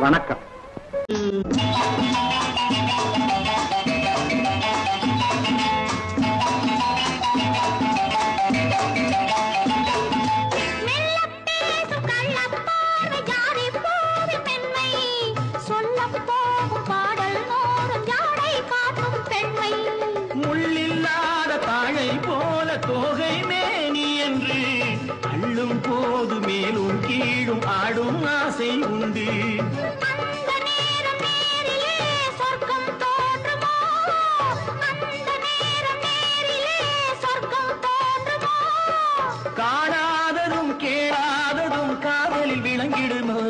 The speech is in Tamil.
வணக்கம். முள்ளில்லாத தாழை போல தோக போது மேலும் கீழும் ஆடும் ஆசை உண்டு. காணாததும் கேளாததும் காதலில் விளங்கிடுமோ?